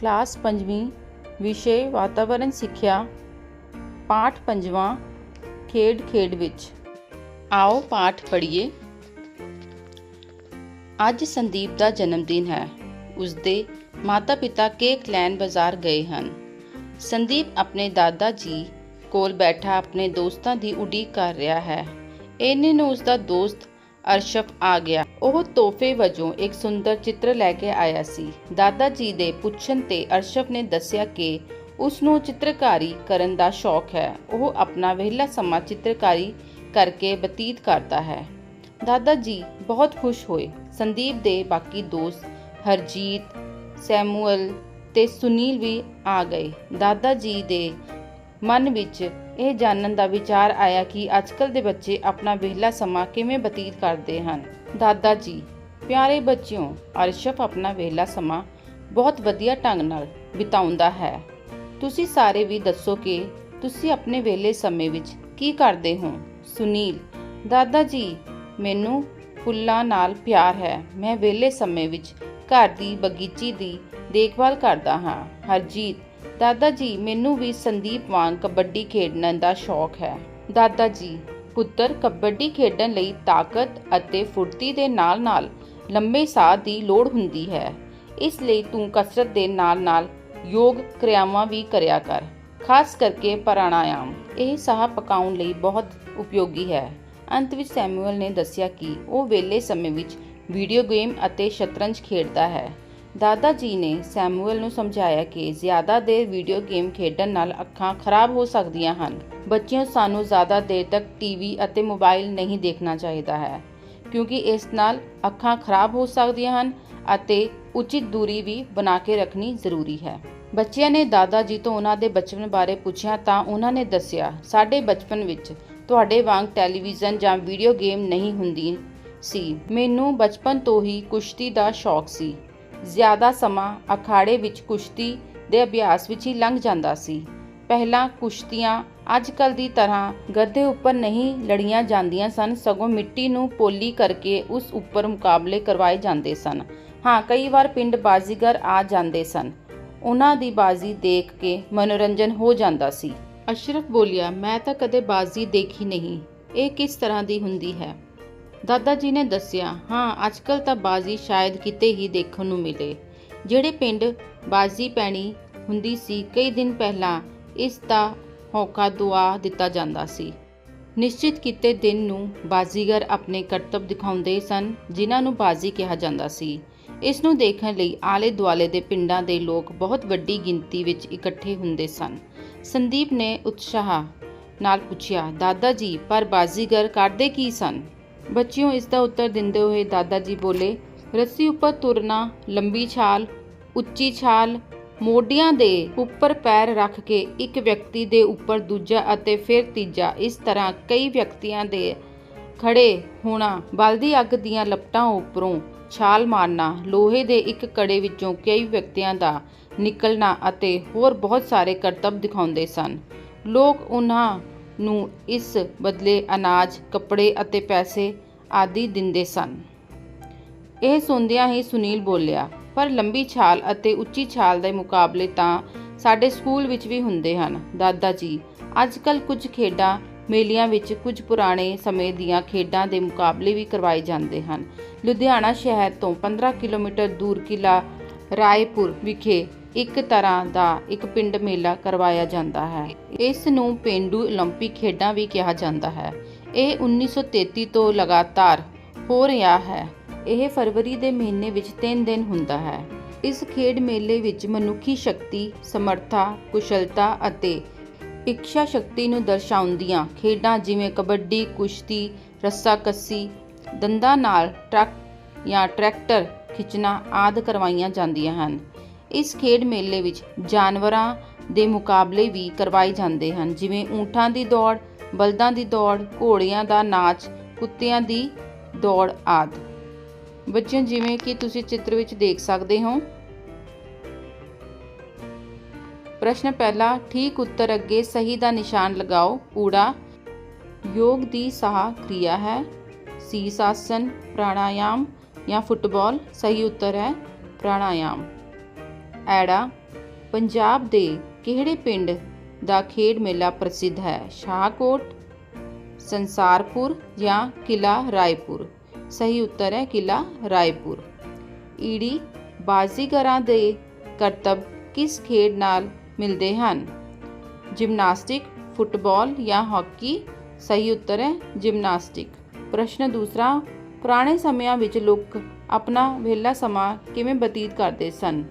Class ਪੰਜਵੀਂ ਵਿਸ਼ੇ ਵਾਤਾਵਰਣ ਸਿੱਖਿਆ ਪਾਠ ਪੰਜਵਾਂ ਖੇਡ ਖੇਡ ਵਿੱਚ। ਆਓ ਪਾਠ ਪੜ੍ਹੀਏ। ਅੱਜ ਸੰਦੀਪ ਦਾ ਜਨਮ ਦਿਨ ਹੈ। ਉਸਦੇ ਮਾਤਾ-ਪਿਤਾ ਕੇਕ ਲੈਣ ਬਾਜ਼ਾਰ ਗਏ ਹਨ। ਸੰਦੀਪ ਆਪਣੇ ਦਾਦਾ ਜੀ ਕੋਲ ਬੈਠਾ ਆਪਣੇ ਦੋਸਤਾਂ ਦੀ ਉਡੀਕ ਕਰ ਰਿਹਾ ਹੈ। ਇਹਨੇ ਨੂੰ ਉਸਦਾ ਦੋਸਤ ਅਰਸ਼ਫ ਆ ਗਿਆ। ਉਹ ਤੋਹਫੇ ਵਜੋਂ ਇੱਕ ਸੁੰਦਰ ਚਿੱਤਰ ਲੈ ਕੇ ਆਇਆ ਸੀ। ਦਾਦਾ ਜੀ ਦੇ ਪੁੱਛਣ ਤੇ ਅਰਸ਼ਫ ਨੇ ਦੱਸਿਆ ਕਿ ਉਸ ਨੂੰ ਚਿੱਤਰਕਾਰੀ ਕਰਨ ਦਾ ਸ਼ੌਕ ਹੈ। ਉਹ ਆਪਣਾ ਵਿਹਲਾ ਸਮਾਂ ਚਿੱਤਰਕਾਰੀ ਕਰਕੇ ਬਤੀਤ ਕਰਦਾ ਹੈ। ਦਾਦਾ ਜੀ ਬਹੁਤ ਖੁਸ਼ ਹੋਏ। ਸੰਦੀਪ ਦੇ ਬਾਕੀ ਦੋਸਤ ਹਰਜੀਤ, ਸੈਮੂਅਲ ਤੇ ਸੁਨੀਲ ਵੀ ਆ ਗਏ। ਦਾਦਾ ਜੀ ਦੇ ਮਨ ਵਿੱਚ ਇਹ ਜਾਣਨ ਦਾ ਵਿਚਾਰ ਆਇਆ ਕਿ ਅੱਜਕੱਲ ਦੇ ਬੱਚੇ ਆਪਣਾ ਵਿਹਲਾ ਸਮਾਂ ਕਿਵੇਂ ਬਤੀਤ ਕਰਦੇ ਹਨ। ਦਾਦਾ ਜੀ, ਪਿਆਰੇ ਬੱਚਿਓ ਅਰਸ਼ਫ ਆਪਣਾ ਵਿਹਲਾ ਸਮਾਂ ਬਹੁਤ ਵਧੀਆ ਢੰਗ ਨਾਲ ਬਿਤਾਉਂਦਾ ਹੈ। ਤੁਸੀਂ ਸਾਰੇ ਵੀ ਦੱਸੋ ਕਿ ਤੁਸੀਂ ਆਪਣੇ ਵਿਹਲੇ ਸਮੇਂ ਵਿੱਚ ਕੀ ਕਰਦੇ ਹੋ? ਸੁਨੀਲ, ਦਾਦਾ ਜੀ, ਮੈਨੂੰ ਫੁੱਲਾਂ ਨਾਲ ਪਿਆਰ ਹੈ। ਮੈਂ ਵਿਹਲੇ ਸਮੇਂ ਵਿੱਚ ਘਰ ਦੀ ਬਗੀਚੀ ਦੀ ਦੇਖਭਾਲ ਕਰਦਾ ਹਾਂ। ਹਰਜੀਤ ਦਾਦਾ ਜੀ, ਮੈਨੂੰ ਵੀ ਸੰਦੀਪ ਵਾਂਗ ਕਬੱਡੀ ਖੇਡਣ ਦਾ ਸ਼ੌਕ ਹੈ। ਦਾਦਾ ਜੀ, ਪੁੱਤਰ ਕਬੱਡੀ ਖੇਡਣ ਲਈ ਤਾਕਤ ਅਤੇ ਫੁਰਤੀ ਦੇ ਨਾਲ-ਨਾਲ ਲੰਮੇ ਸਾਹ ਦੀ ਲੋੜ ਹੁੰਦੀ ਹੈ। ਇਸ ਲਈ ਤੂੰ ਕਸਰਤ ਦੇ ਨਾਲ-ਨਾਲ ਯੋਗ ਕਿਰਿਆਵਾਂ ਵੀ ਕਰਿਆ ਕਰ, ਖਾਸ ਕਰਕੇ ਪ੍ਰਾਣਾਯਾਮ। ਇਹ ਸਾਹ ਪਕਾਉਣ ਲਈ ਬਹੁਤ ਉਪਯੋਗੀ ਹੈ। ਅੰਤ ਵਿੱਚ ਸੈਮੂਅਲ ਨੇ ਦੱਸਿਆ ਕਿ ਉਹ ਵਿਹਲੇ ਸਮੇਂ ਵਿੱਚ ਵੀਡੀਓ ਗੇਮ ਅਤੇ ਸ਼ਤਰੰਜ ਖੇਡਦਾ ਹੈ। ਦਾਦਾ ਜੀ ਨੇ ਸੈਮੂਅਲ ਨੂੰ ਸਮਝਾਇਆ ਕਿ ਜ਼ਿਆਦਾ ਦੇਰ ਵੀਡੀਓ ਗੇਮ ਖੇਡਣ ਨਾਲ ਅੱਖਾਂ ਖਰਾਬ ਹੋ ਸਕਦੀਆਂ ਹਨ। ਬੱਚਿਓ ਸਾਨੂੰ ਜ਼ਿਆਦਾ ਦੇਰ ਤੱਕ ਟੀਵੀ ਅਤੇ ਮੋਬਾਈਲ ਨਹੀਂ ਦੇਖਣਾ ਚਾਹੀਦਾ ਹੈ, ਕਿਉਂਕਿ ਇਸ ਨਾਲ ਅੱਖਾਂ ਖਰਾਬ ਹੋ ਸਕਦੀਆਂ ਹਨ ਅਤੇ ਉਚਿਤ ਦੂਰੀ ਵੀ ਬਣਾ ਕੇ ਰੱਖਣੀ ਜ਼ਰੂਰੀ ਹੈ। ਬੱਚਿਆਂ ਨੇ ਦਾਦਾ ਜੀ ਤੋਂ ਉਹਨਾਂ ਦੇ ਬਚਪਨ ਬਾਰੇ ਪੁੱਛਿਆ ਤਾਂ ਉਹਨਾਂ ਨੇ ਦੱਸਿਆ, ਸਾਡੇ ਬਚਪਨ ਵਿੱਚ ਤੁਹਾਡੇ ਵਾਂਗ ਟੈਲੀਵਿਜ਼ਨ ਜਾਂ ਵੀਡੀਓ ਗੇਮ ਨਹੀਂ ਹੁੰਦੀ ਸੀ। ਮੈਨੂੰ ਬਚਪਨ ਤੋਂ ਹੀ ਕੁਸ਼ਤੀ ਦਾ ਸ਼ੌਕ ਸੀ। ਜ਼ਿਆਦਾ ਸਮਾਂ ਅਖਾੜੇ ਵਿੱਚ ਕੁਸ਼ਤੀ ਦੇ ਅਭਿਆਸ ਵਿੱਚ ਹੀ ਲੰਘ ਜਾਂਦਾ ਸੀ। ਪਹਿਲਾਂ ਕੁਸ਼ਤੀਆਂ ਅੱਜ ਅੱਜਕੱਲ ਦੀ ਤਰ੍ਹਾਂ ਗੱਦੇ ਉੱਪਰ ਨਹੀਂ ਲੜੀਆਂ ਜਾਂਦੀਆਂ ਸਨ, ਸਗੋਂ ਮਿੱਟੀ ਨੂੰ ਪੋਲੀ ਕਰਕੇ ਉਸ ਉੱਪਰ ਮੁਕਾਬਲੇ ਕਰਵਾਏ ਜਾਂਦੇ ਸਨ। ਹਾਂ, ਕਈ ਵਾਰ ਪਿੰਡ ਬਾਜ਼ੀਗਰ ਆ ਜਾਂਦੇ ਸਨ। ਉਹਨਾਂ ਦੀ ਬਾਜ਼ੀ ਦੇਖ ਕੇ ਮਨੋਰੰਜਨ ਹੋ ਜਾਂਦਾ ਸੀ। ਅਸ਼ਰਫ ਬੋਲਿਆ, ਮੈਂ ਤਾਂ ਕਦੇ ਬਾਜ਼ੀ ਦੇਖੀ ਨਹੀਂ। ਇਹ ਕਿਸ ਤਰ੍ਹਾਂ ਦੀ ਹੁੰਦੀ ਹੈ? ਦਾਦਾ ਜੀ ਨੇ ਦੱਸਿਆ, ਹਾਂ ਅੱਜਕੱਲ ਤਾਂ ਬਾਜ਼ੀ ਸ਼ਾਇਦ ਕਿਤੇ ਹੀ ਦੇਖਣ ਨੂੰ ਮਿਲੇ। ਜਿਹੜੇ ਪਿੰਡ ਬਾਜ਼ੀ ਪੈਣੀ ਹੁੰਦੀ ਸੀ, ਕਈ ਦਿਨ ਪਹਿਲਾਂ ਇਸ ਦਾ ਹੌਕਾ ਦੁਆ ਦਿੱਤਾ ਜਾਂਦਾ ਸੀ। ਨਿਸ਼ਚਿਤ ਕੀਤੇ ਦਿਨ ਨੂੰ ਬਾਜ਼ੀਗਰ ਆਪਣੇ ਕਰਤੱਵ ਦਿਖਾਉਂਦੇ ਸਨ, ਜਿਨ੍ਹਾਂ ਨੂੰ ਬਾਜ਼ੀ ਕਿਹਾ ਜਾਂਦਾ ਸੀ। ਇਸ ਨੂੰ ਦੇਖਣ ਲਈ ਆਲੇ ਦੁਆਲੇ ਦੇ ਪਿੰਡਾਂ ਦੇ ਲੋਕ ਬਹੁਤ ਵੱਡੀ ਗਿਣਤੀ ਵਿੱਚ ਇਕੱਠੇ ਹੁੰਦੇ ਸਨ। ਸੰਦੀਪ ਨੇ ਉਤਸ਼ਾਹ ਨਾਲ ਪੁੱਛਿਆ, ਦਾਦਾ ਜੀ, ਪਰ ਬਾਜ਼ੀਗਰ ਕਰਦੇ ਕੀ ਸਨ? ਬੱਚਿਓ, ਇਸ ਦਾ ਉੱਤਰ ਦਿੰਦੇ ਹੋਏ ਦਾਦਾ ਜੀ ਬੋਲੇ, ਰੱਸੀ ਉੱਪਰ ਤੁਰਨਾ, ਲੰਬੀ ਛਾਲ, ਉੱਚੀ ਛਾਲ, ਮੋਢਿਆਂ ਦੇ ਉੱਪਰ ਪੈਰ ਰੱਖ ਕੇ ਇੱਕ ਵਿਅਕਤੀ ਦੇ ਉੱਪਰ ਦੂਜਾ ਅਤੇ ਫਿਰ ਤੀਜਾ। ਇਸ ਤਰ੍ਹਾਂ ਕਈ ਵਿਅਕਤੀਆਂ ਦੇ ਖੜੇ ਹੋਣਾ, ਬਲਦੀ ਅੱਗ ਦੀਆਂ ਲਪਟਾਂ ਉੱਪਰੋਂ ਛਾਲ ਮਾਰਨਾ, ਲੋਹੇ ਦੇ ਇੱਕ ਕੜੇ ਵਿੱਚੋਂ ਕਈ ਵਿਅਕਤੀਆਂ ਦਾ ਨਿਕਲਣਾ ਅਤੇ ਹੋਰ ਬਹੁਤ ਸਾਰੇ ਕਰਤੱਵ ਦਿਖਾਉਂਦੇ ਸਨ। ਲੋਕ ਉਹਨਾਂ ਨੂੰ ਇਸ ਬਦਲੇ ਅਨਾਜ, ਕੱਪੜੇ ਅਤੇ ਪੈਸੇ ਆਦਿ ਦਿੰਦੇ ਸਨ। ਇਹ ਸੁਣਦਿਆਂ ਹੀ ਸੁਨੀਲ ਬੋਲਿਆ, ਪਰ ਲੰਬੀ ਛਾਲ ਅਤੇ ਉੱਚੀ ਛਾਲ ਦੇ ਮੁਕਾਬਲੇ ਤਾਂ ਸਾਡੇ ਸਕੂਲ ਵਿੱਚ ਵੀ ਹੁੰਦੇ ਹਨ, ਦਾਦਾ ਜੀ। ਅੱਜ ਅੱਜਕੱਲ ਕੁਝ ਖੇਡਾਂ ਮੇਲਿਆਂ ਵਿੱਚ ਕੁਝ ਪੁਰਾਣੇ ਸਮੇਂ ਦੀਆਂ ਖੇਡਾਂ ਦੇ ਮੁਕਾਬਲੇ ਵੀ ਕਰਵਾਏ ਜਾਂਦੇ ਹਨ। ਲੁਧਿਆਣਾ ਸ਼ਹਿਰ ਤੋਂ 15 ਕਿਲੋਮੀਟਰ ਦੂਰ ਕਿਲਾ ਰਾਏਪੁਰ ਵਿਖੇ ਇੱਕ ਤਰ੍ਹਾਂ ਦਾ ਇੱਕ ਪਿੰਡ ਮੇਲਾ ਕਰਵਾਇਆ ਜਾਂਦਾ ਹੈ ਇਸ ਨੂੰ ਪੇਂਡੂ 올림픽 ਖੇਡਾਂ ਵੀ ਕਿਹਾ ਜਾਂਦਾ ਹੈ ਇਹ 1933 ਤੋਂ ਲਗਾਤਾਰ ਹੋ ਰਿਹਾ ਹੈ ਇਹ ਫਰਵਰੀ ਦੇ ਮਹੀਨੇ ਵਿੱਚ 3 ਦਿਨ ਹੁੰਦਾ ਹੈ ਇਸ ਖੇਡ ਮੇਲੇ ਵਿੱਚ ਮਨੁੱਖੀ ਸ਼ਕਤੀ ਸਮਰੱਥਾ ਕੁਸ਼ਲਤਾ ਅਤੇ ਇੱਛਾ ਸ਼ਕਤੀ ਨੂੰ ਦਰਸਾਉਂਦੀਆਂ ਖੇਡਾਂ ਜਿਵੇਂ ਕਬੱਡੀ ਕੁਸ਼ਤੀ ਰੱਸਾਕੱਸੀ ਦੰਦਾਂ ਨਾਲ ਟਰੱਕ ਜਾਂ ਟਰੈਕਟਰ ਖਿੱਚਣਾ ਆਦਿ ਕਰਵਾਈਆਂ ਜਾਂਦੀਆਂ ਹਨ ਇਸ ਖੇਡ ਮੇਲੇ ਵਿੱਚ ਜਾਨਵਰਾਂ ਦੇ ਮੁਕਾਬਲੇ ਵੀ ਕਰਵਾਏ ਜਾਂਦੇ ਹਨ, ਜਿਵੇਂ ਊਂਠਾਂ ਦੀ ਦੌੜ, ਬਲਦਾਂ ਦੀ ਦੌੜ, ਘੋੜਿਆਂ ਦਾ ਨਾਚ, ਕੁੱਤਿਆਂ ਦੀ ਦੌੜ ਆਦਿ। ਬੱਚਿਓ, ਜਿਵੇਂ ਕਿ ਤੁਸੀਂ ਚਿੱਤਰ ਵਿੱਚ ਦੇਖ ਸਕਦੇ ਹੋ, ਪ੍ਰਸ਼ਨ ਪਹਿਲਾ, ਠੀਕ ਉੱਤਰ ਅੱਗੇ ਸਹੀ ਦਾ ਨਿਸ਼ਾਨ ਲਗਾਓ ਕੂੜਾ ਯੋਗ ਦੀ ਸਾਹ ਕ੍ਰਿਆ ਹੈ, ਸੀਸ ਆਸਨ, ਪ੍ਰਾਣਾਯਾਮ ਜਾਂ ਫੁੱਟਬਾਲ, ਸਹੀ ਉੱਤਰ ਹੈ, ਪ੍ਰਾਣਾਯਾਮ। ਐੜਾ ਪੰਜਾਬ ਦੇ ਕਿਹੜੇ ਪਿੰਡ ਦਾ ਖੇਡ ਮੇਲਾ ਪ੍ਰਸਿੱਧ ਹੈ? ਸ਼ਾਹਕੋਟ, ਸੰਸਾਰਪੁਰ ਜਾਂ ਕਿਲਾ ਰਾਏਪੁਰ? ਸਹੀ ਉੱਤਰ ਹੈ ਕਿਲਾ ਰਾਏਪੁਰ। ਈੜੀ ਬਾਜ਼ੀਗਰਾਂ ਦੇ ਕਰਤੱਵ ਕਿਸ ਖੇਡ ਨਾਲ ਮਿਲਦੇ ਹਨ? ਜਿਮਨਾਸਟਿਕ, ਫੁੱਟਬਾਲ ਜਾਂ ਹਾਕੀ? ਸਹੀ ਉੱਤਰ ਹੈ ਜਿਮਨਾਸਟਿਕ। ਪ੍ਰਸ਼ਨ ਦੂਸਰਾ, ਪੁਰਾਣੇ ਸਮਿਆਂ ਵਿੱਚ ਲੋਕ ਆਪਣਾ ਵਿਹਲਾ ਸਮਾਂ ਕਿਵੇਂ ਬਤੀਤ ਕਰਦੇ ਸਨ?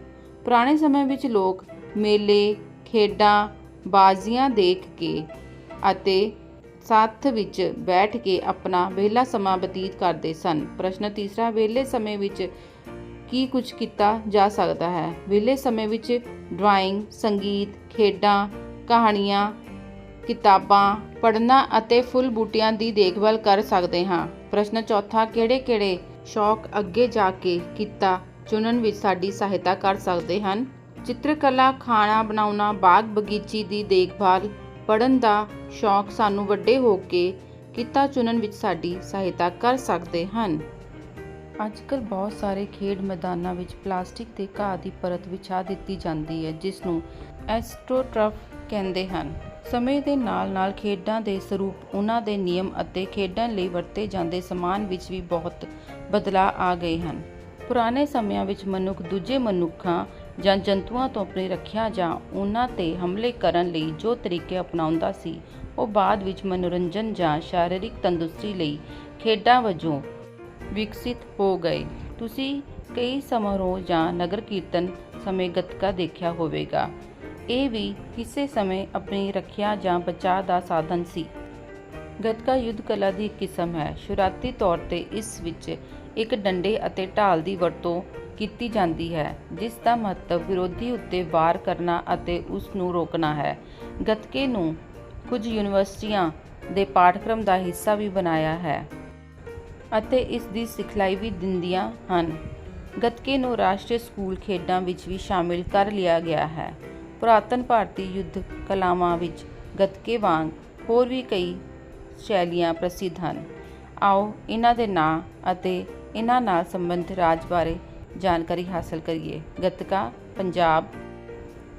ਪੁਰਾਣੇ ਸਮੇਂ ਵਿੱਚ ਲੋਕ ਮੇਲੇ, ਖੇਡਾਂ, ਬਾਜ਼ੀਆਂ ਦੇਖ ਕੇ ਅਤੇ ਸਾਥ ਵਿੱਚ ਬੈਠ ਕੇ ਆਪਣਾ ਵਿਹਲਾ ਸਮਾਂ ਬਤੀਤ ਕਰਦੇ ਸਨ। ਪ੍ਰਸ਼ਨ ਤੀਸਰਾ, ਵਿਹਲੇ ਸਮੇਂ ਵਿੱਚ ਕੀ ਕੁਝ ਕੀਤਾ ਜਾ ਸਕਦਾ ਹੈ? ਵਿਹਲੇ ਸਮੇਂ ਵਿੱਚ ਡਰਾਇੰਗ, ਸੰਗੀਤ, ਖੇਡਾਂ, ਕਹਾਣੀਆਂ, ਕਿਤਾਬਾਂ, ਪੜ੍ਹਨਾ ਅਤੇ ਫੁੱਲ ਬੂਟਿਆਂ ਦੀ ਦੇਖਭਾਲ ਕਰ ਸਕਦੇ ਹਾਂ। ਪ੍ਰਸ਼ਨ ਚੌਥਾ, ਕਿਹੜੇ-ਕਿਹੜੇ ਸ਼ੌਕ ਅੱਗੇ ਜਾ ਕੇ ਕੀਤਾ ਚੁਣਨ ਵਿੱਚ ਸਾਡੀ ਸਹਾਇਤਾ ਕਰ ਸਕਦੇ ਹਨ। ਚਿੱਤਰਕਲਾ, ਖਾਣਾ ਬਣਾਉਣਾ, ਬਾਗ ਬਗੀਚੀ ਦੀ ਦੇਖਭਾਲ ਪੜ੍ਹਨ ਦਾ ਸ਼ੌਕ ਸਾਨੂੰ ਵੱਡੇ ਹੋ ਕੇ ਕਿੱਤਾ ਚੁਣਨ ਵਿੱਚ ਸਾਡੀ ਸਹਾਇਤਾ ਕਰ ਸਕਦੇ ਹਨ। ਅੱਜਕੱਲ ਬਹੁਤ ਸਾਰੇ ਖੇਡ ਮੈਦਾਨਾਂ ਵਿੱਚ ਪਲਾਸਟਿਕ ਦੇ ਘਾਹ ਦੀ ਪਰਤ ਵਿਛਾ ਦਿੱਤੀ ਜਾਂਦੀ ਹੈ, ਜਿਸ ਨੂੰ ਐਸਟ੍ਰੋਟਰਫ ਕਹਿੰਦੇ ਹਨ। ਸਮੇਂ ਦੇ ਨਾਲ-ਨਾਲ ਖੇਡਾਂ ਦੇ ਸਰੂਪ ਉਹਨਾਂ ਦੇ ਨਿਯਮ ਅਤੇ ਖੇਡਾਂ ਲਈ ਵਰਤੇ ਜਾਂਦੇ ਸਮਾਨ ਵਿੱਚ ਵੀ ਬਹੁਤ ਬਦਲਾਅ ਆ ਗਏ ਹਨ। ਪੁਰਾਣੇ ਸਮਿਆਂ ਵਿੱਚ ਮਨੁੱਖ ਦੂਜੇ ਮਨੁੱਖਾਂ ਜਾਂ ਜੰਤੂਆਂ ਤੋਂ ਆਪਣੀ ਰੱਖਿਆ ਜਾਂ ਉਹਨਾਂ ਤੇ ਹਮਲੇ ਕਰਨ ਲਈ ਜੋ ਤਰੀਕੇ ਅਪਣਾਉਂਦਾ ਸੀ, ਉਹ ਬਾਅਦ ਵਿੱਚ ਮਨੋਰੰਜਨ ਜਾਂ ਸਰੀਰਕ ਤੰਦਰੁਸਤੀ ਲਈ ਖੇਡਾਂ ਵਜੋਂ ਵਿਕਸਿਤ ਹੋ ਗਏ। ਤੁਸੀਂ ਕਈ ਸਮਾਰੋਹ ਜਾਂ ਨਗਰ ਕੀਰਤਨ ਸਮੇਂ ਗੱਤਕਾ ਦੇਖਿਆ ਹੋਵੇਗਾ। ਇਹ ਵੀ ਕਿਸੇ ਸਮੇਂ ਆਪਣੀ ਰੱਖਿਆ ਜਾਂ ਬਚਾਅ ਦਾ ਸਾਧਨ ਸੀ। ਗੱਤਕਾ ਯੁੱਧ ਕਲਾ ਦੀ ਇੱਕ ਕਿਸਮ ਹੈ। ਸ਼ੁਰੂਆਤੀ ਤੌਰ ਤੇ ਇਸ ਵਿੱਚ ਇੱਕ ਡੰਡੇ ਅਤੇ ਢਾਲ ਦੀ ਵਰਤੋਂ ਕੀਤੀ ਜਾਂਦੀ ਹੈ, ਜਿਸ ਦਾ ਮਹੱਤਵ ਵਿਰੋਧੀ ਉੱਤੇ ਵਾਰ ਕਰਨਾ ਅਤੇ ਉਸ ਨੂੰ ਰੋਕਣਾ ਹੈ। ਗੱਤਕੇ ਨੂੰ ਕੁਝ ਯੂਨੀਵਰਸਿਟੀਆਂ ਦੇ ਪਾਠਕ੍ਰਮ ਦਾ ਹਿੱਸਾ ਵੀ ਬਣਾਇਆ ਹੈ ਅਤੇ ਇਸ ਦੀ ਸਿਖਲਾਈ ਵੀ ਦਿੰਦੀਆਂ ਹਨ। ਗੱਤਕੇ ਨੂੰ ਰਾਸ਼ਟਰੀ ਸਕੂਲ ਖੇਡਾਂ ਵਿੱਚ ਵੀ ਸ਼ਾਮਿਲ ਕਰ ਲਿਆ ਗਿਆ ਹੈ। ਪੁਰਾਤਨ ਭਾਰਤੀ ਯੁੱਧ ਕਲਾਵਾਂ ਵਿੱਚ ਗੱਤਕੇ ਵਾਂਗ ਹੋਰ ਵੀ ਕਈ ਸ਼ੈਲੀਆਂ ਪ੍ਰਸਿੱਧ ਹਨ। ਆਓ ਇਹਨਾਂ ਦੇ ਨਾਂ ਅਤੇ ਇਹਨਾਂ ਨਾਲ ਸੰਬੰਧਿਤ ਰਾਜ ਬਾਰੇ ਜਾਣਕਾਰੀ ਹਾਸਲ ਕਰੀਏ। ਗੱਤਕਾ, ਪੰਜਾਬ।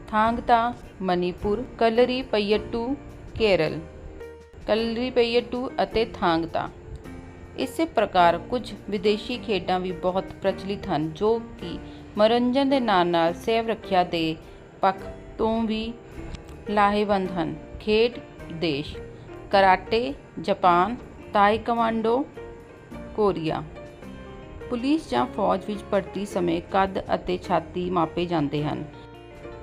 ਥਾਂਗਤਾ, ਮਨੀਪੁਰ, ਕਲਰੀ ਪਈਯਟੂ ਕੇਰਲ। ਕਲਰੀ ਪਈਯਟੂ ਅਤੇ ਥਾਂਗਤਾ। ਇਸੇ ਪ੍ਰਕਾਰ ਕੁਝ ਵਿਦੇਸ਼ੀ ਖੇਡਾਂ ਵੀ ਬਹੁਤ ਪ੍ਰਚਲਿਤ ਹਨ, ਜੋ ਕਿ ਮਨੋਰੰਜਨ ਦੇ ਨਾਲ ਨਾਲ ਸੇਵ ਰੱਖਿਆ ਦੇ ਪੱਖ ਤੋਂ ਵੀ ਲਾਹੇਵੰਦ ਹਨ। ਖੇਡ ਦੇਸ਼। Karate, Japan taekwondo Korea. Police ਜਾਂ ਫੌਜ ਵਿੱਚ ਭਰਤੀ ਸਮੇਂ ਕੱਦ ਅਤੇ ਛਾਤੀ ਮਾਪੇ ਜਾਂਦੇ ਹਨ।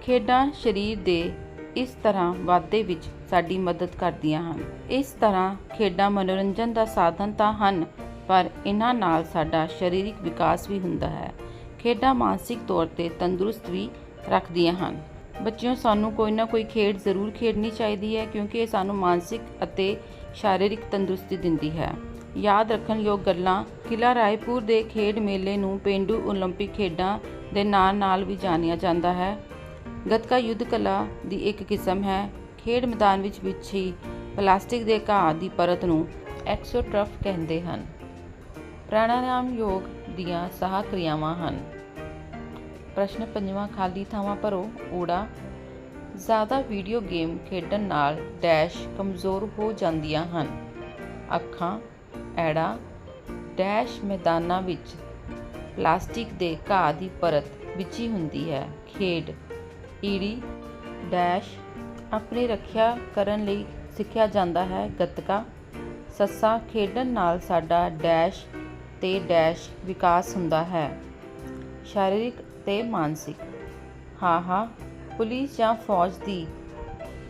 ਖੇਡਾਂ ਸਰੀਰ ਦੇ ਇਸ ਤਰ੍ਹਾਂ ਵਾਧੇ ਵਿੱਚ ਸਾਡੀ ਮਦਦ ਕਰਦੀਆਂ ਹਨ। ਇਸ ਤਰ੍ਹਾਂ ਖੇਡਾਂ ਮਨੋਰੰਜਨ ਦਾ ਸਾਧਨ ਤਾਂ ਹਨ, ਪਰ ਇਹਨਾਂ ਨਾਲ ਸਾਡਾ ਸਰੀਰਕ ਵਿਕਾਸ ਵੀ ਹੁੰਦਾ ਹੈ। ਖੇਡਾਂ ਮਾਨਸਿਕ ਤੌਰ ਤੇ ਤੰਦਰੁਸਤ ਵੀ ਰੱਖਦੀਆਂ ਹਨ। ਬੱਚਿਓ, ਸਾਨੂੰ ਕੋਈ ਨਾ ਕੋਈ ਖੇਡ ਜ਼ਰੂਰ ਖੇਡਣੀ ਚਾਹੀਦੀ ਹੈ ਕਿਉਂਕਿ ਇਹ ਸਾਨੂੰ ਮਾਨਸਿਕ ਅਤੇ ਸਰੀਰਕ ਤੰਦਰੁਸਤੀ ਦਿੰਦੀ ਹੈ। ਯਾਦ ਰੱਖਣ ਯੋਗ ਗੱਲਾਂ ਕਿਲਾ ਰਾਏਪੁਰ ਦੇ ਖੇਡ ਮੇਲੇ ਨੂੰ ਪੇਂਡੂ ਓਲੰਪਿਕ ਖੇਡਾਂ ਦੇ ਨਾਂ ਨਾਲ ਵੀ ਜਾਣਿਆ ਜਾਂਦਾ ਹੈ। ਗੱਤਕਾ ਯੁੱਧ ਕਲਾ ਦੀ ਇੱਕ ਕਿਸਮ ਹੈ। ਖੇਡ ਮੈਦਾਨ ਵਿੱਚ ਵਿਛੀ ਪਲਾਸਟਿਕ ਦੇ ਘਾਹ ਦੀ ਪਰਤ ਨੂੰ ਐਕਸੋਟਰਫ ਕਹਿੰਦੇ ਹਨ। ਪ੍ਰਾਣਾਯਾਮ ਯੋਗ ਦੀਆਂ ਸਾਹ ਕਿਰਿਆਵਾਂ ਹਨ। ਪ੍ਰਸ਼ਨ ਪੰਜਵਾਂ ਖਾਲੀ ਥਾਵਾਂ ਭਰੋ, ਊੜਾ। ਜ਼ਿਆਦਾ ਵੀਡੀਓ ਗੇਮ ਖੇਡਣ ਨਾਲ ਡੈਸ਼ ਕਮਜ਼ੋਰ ਹੋ ਜਾਂਦੀਆਂ ਹਨ। ਅੱਖਾਂ, ਐੜਾ। ਡੈਸ਼ ਮੈਦਾਨਾਂ ਵਿੱਚ ਪਲਾਸਟਿਕ ਦੇ ਘਾਹ ਦੀ ਪਰਤ ਵਿਚੀ ਹੁੰਦੀ ਹੈ। ਖੇਡ। ਈੜੀ। ਡੈਸ਼ ਆਪਣੀ ਰੱਖਿਆ ਕਰਨ ਲਈ ਸਿੱਖਿਆ ਜਾਂਦਾ ਹੈ। ਗੱਤਕਾ। ਸੱਸਾ ਖੇਡਣ ਨਾਲ ਸਾਡਾ ਡੈਸ਼ ਤੇ ਡੈਸ਼ ਵਿਕਾਸ ਹੁੰਦਾ ਹੈ। ਸਰੀਰਕ ਤੇ ਮਾਨਸਿਕ। ਹਾਹਾ ਪੁਲਿਸ ਜਾਂ ਫੌਜ ਦੀ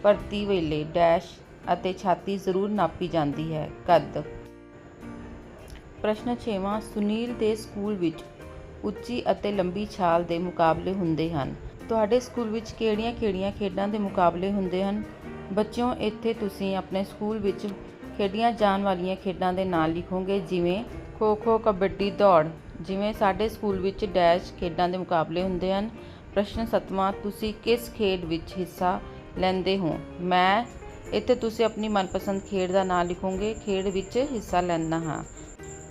ਭਰਤੀ ਵੇਲੇ ਡੈਸ਼ ਅਤੇ ਛਾਤੀ ਜ਼ਰੂਰ ਨਾਪੀ ਜਾਂਦੀ ਹੈ। ਕੱਦ। ਪ੍ਰਸ਼ਨ 6ਵਾਂ ਸੁਨੀਲ ਦੇ ਸਕੂਲ ਵਿੱਚ ਉੱਚੀ ਅਤੇ ਲੰਬੀ ਛਾਲ ਦੇ ਮੁਕਾਬਲੇ ਹੁੰਦੇ ਹਨ। ਤੁਹਾਡੇ ਸਕੂਲ ਵਿੱਚ ਕਿਹੜੀਆਂ-ਕਿਹੜੀਆਂ ਖੇਡਾਂ ਦੇ ਮੁਕਾਬਲੇ ਹੁੰਦੇ ਹਨ? ਬੱਚਿਓ, ਇੱਥੇ ਤੁਸੀਂ ਆਪਣੇ ਸਕੂਲ ਵਿੱਚ ਖੇਡੀਆਂ ਜਾਣ ਵਾਲੀਆਂ ਖੇਡਾਂ ਦੇ ਨਾਂ ਲਿਖੋਗੇ, ਜਿਵੇਂ ਖੋ-ਖੋ, ਕਬੱਡੀ, ਦੌੜ। ਜਿਵੇਂ ਸਾਡੇ ਸਕੂਲ ਵਿੱਚ ਡੈਸ਼ ਖੇਡਾਂ ਦੇ ਮੁਕਾਬਲੇ ਹੁੰਦੇ ਹਨ, ਪ੍ਰਸ਼ਨ 7ਵਾਂ ਤੁਸੀਂ ਕਿਸ ਖੇਡ ਵਿੱਚ ਹਿੱਸਾ ਲੈਂਦੇ ਹੋ? ਮੈਂ ਇੱਥੇ ਤੁਸੀਂ ਆਪਣੀ ਮਨਪਸੰਦ ਖੇਡ ਦਾ ਨਾਮ ਲਿਖੋਗੇ, ਖੇਡ ਵਿੱਚ ਹਿੱਸਾ ਲੈਂਦਾ ਹਾਂ।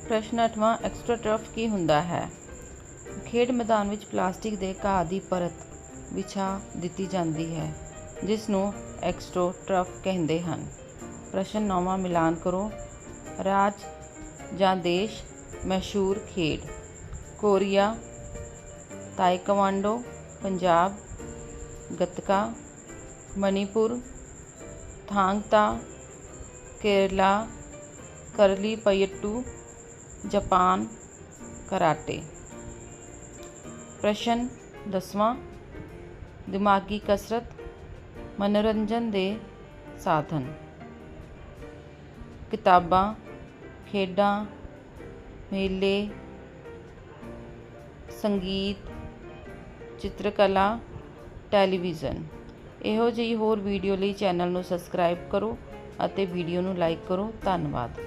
ਪ੍ਰਸ਼ਨ 8ਵਾਂ ਐਕਸਟਰਾ ਟਰਫ ਕੀ ਹੁੰਦਾ ਹੈ? ਖੇਡ ਮੈਦਾਨ ਵਿੱਚ ਪਲਾਸਟਿਕ ਦੇ ਘਾਹ ਦੀ ਪਰਤ ਵਿਛਾ ਦਿੱਤੀ ਜਾਂਦੀ ਹੈ ਜਿਸ ਨੂੰ ਐਕਸਟ੍ਰੋਟਰਫ ਕਹਿੰਦੇ ਹਨ। ਪ੍ਰਸ਼ਨ ਨੌਵਾਂ, ਮਿਲਾਨ ਕਰੋ। ਰਾਜ ਜਾਂ ਦੇਸ਼ ਮਸ਼ਹੂਰ ਖੇਡ। Korea taekwondo Punjab, gatka Manipur thangta, Kerala, kalaripayattu, Japan, karate. ਪ੍ਰਸ਼ਨ ਦਸਵਾਂ, ਦਿਮਾਗੀ ਕਸਰਤ, ਮਨੋਰੰਜਨ ਦੇ ਸਾਧਨ। ਕਿਤਾਬਾਂ, ਖੇਡਾਂ, ਮੇਲੇ ਸੰਗੀਤ, ਚਿੱਤਰਕਲਾ, ਟੈਲੀਵਿਜ਼ਨ। ਇਹੋ ਜਿਹੀ ਹੋਰ ਵੀਡੀਓ ਲਈ ਚੈਨਲ ਨੂੰ ਸਬਸਕ੍ਰਾਈਬ ਕਰੋ ਅਤੇ ਵੀਡੀਓ ਨੂੰ ਲਾਈਕ ਕਰੋ। ਧੰਨਵਾਦ।